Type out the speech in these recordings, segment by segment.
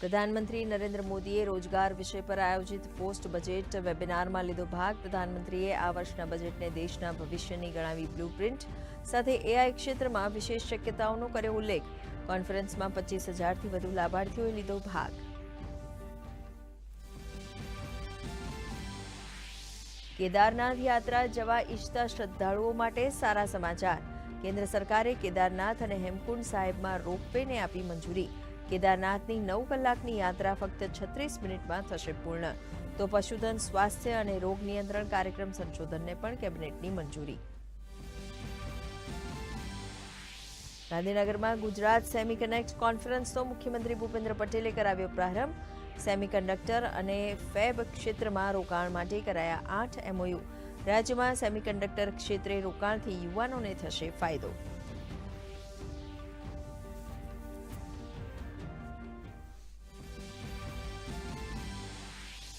પ્રધાનમંત્રી નરેન્દ્ર મોદીએ રોજગાર વિષય પર આયોજિત પોસ્ટ બજેટ વેબિનારમાં લીધો ભાગ. પ્રધાનમંત્રીએ આ વર્ષના બજેટને દેશના ભવિષ્યની ગણાવી બ્લુપ્રિન્ટ સાથે એઆઈ ક્ષેત્રમાં વિશેષ શક્યતાઓનો કર્યો ઉલ્લેખ. કોન્ફરન્સમાં પચીસ હજારથી વધુ લાભાર્થીઓએ લીધો ભાગ. કેદારનાથ યાત્રા જવા ઈચ્છતા શ્રદ્ધાળુઓ માટે સારા સમાચાર. કેન્દ્ર સરકારે કેદારનાથ અને હેમકુંડ સાહેબમાં રોપવેને આપી મંજૂરી. કેદારનાથની નવ કલાકની યાત્રા ફક્ત છત્રીસ મિનિટમાં થશે પૂર્ણ. તો પશુધન, સ્વાસ્થ્ય અને રોગ નિયંત્રણ કાર્યક્રમ સંશોધનને પણ કેબિનેટની મંજૂરી. ગાંધીનગરમાં ગુજરાત સેમી કનેક્ટ કોન્ફરન્સનો મુખ્યમંત્રી ભૂપેન્દ્ર પટેલે કરાવ્યો પ્રારંભ. સેમિકન્ડક્ટર અને ફેબ ક્ષેત્રમાં રોકાણ માટે કરાયા આઠ એમઓયુ. રાજ્યમાં સેમિકન્ડક્ટર ક્ષેત્રે રોકાણથી યુવાનોને થશે ફાયદો.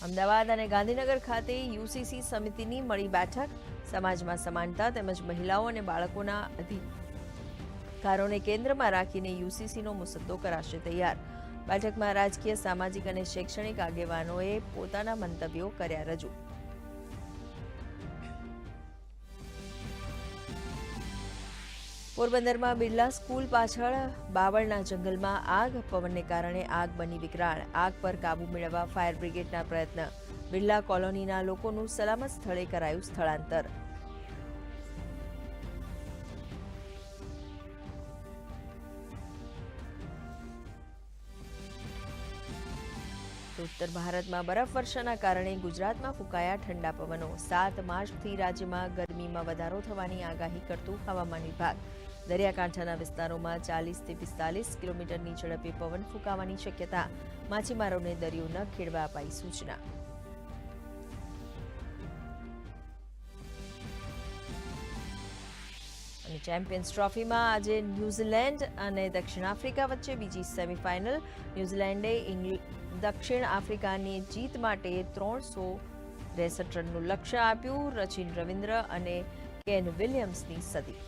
અમદાવાદ અને ગાંધીનગર ખાતે યુસીસી સમિતિની મળી બેઠક. સમાજમાં સમાનતા તેમજ મહિલાઓ અને બાળકોના અધિકારોને કેન્દ્રમાં રાખીને યુસીસીનો મુસદ્દો કરાશે તૈયાર. બેઠકમાં રાજકીય, સામાજિક અને શૈક્ષણિક આગેવાનોએ પોતાના મંતવ્યો કર્યા રજૂ. પોરબંદરમાં બિરલા સ્કૂલ પાછળ બાવળના જંગલમાં આગ, પવનને કારણે આગ બની વિકરાળ. આગ પર કાબુ મેળવવા ફાયર બ્રિગેડના પ્રયત્ન. બિરલા કોલોનીના લોકોનું સલામત સ્થળે કરાયું સ્થળાંતર. ઉત્તર ભારતમાં બરફવર્ષાના કારણે ગુજરાતમાં ફૂંકાયા ઠંડા પવનો. સાત માર્ચથી રાજ્યમાં ગરમીમાં વધારો થવાની આગાહી કરતું હવામાન વિભાગ. દરિયાકાંઠાના વિસ્તારોમાં ચાલીસથી પિસ્તાલીસ કિલોમીટરની ઝડપે પવન ફૂંકાવાની શક્યતા. માછીમારોને દરિયો ન ખેડવા અપાઈ સૂચના. અને ચેમ્પિયન્સ ટ્રોફીમાં આજે ન્યૂઝીલેન્ડ અને દક્ષિણ આફ્રિકા વચ્ચે બીજી સેમીફાઇનલ. ન્યૂઝીલેન્ડે દક્ષિણ આફ્રિકાની જીત માટે ત્રણસો ત્રેસઠ રનનું લક્ષ્ય આપ્યું. રચિન રવિન્દ્ર અને કેન વિલિયમ્સની સદી.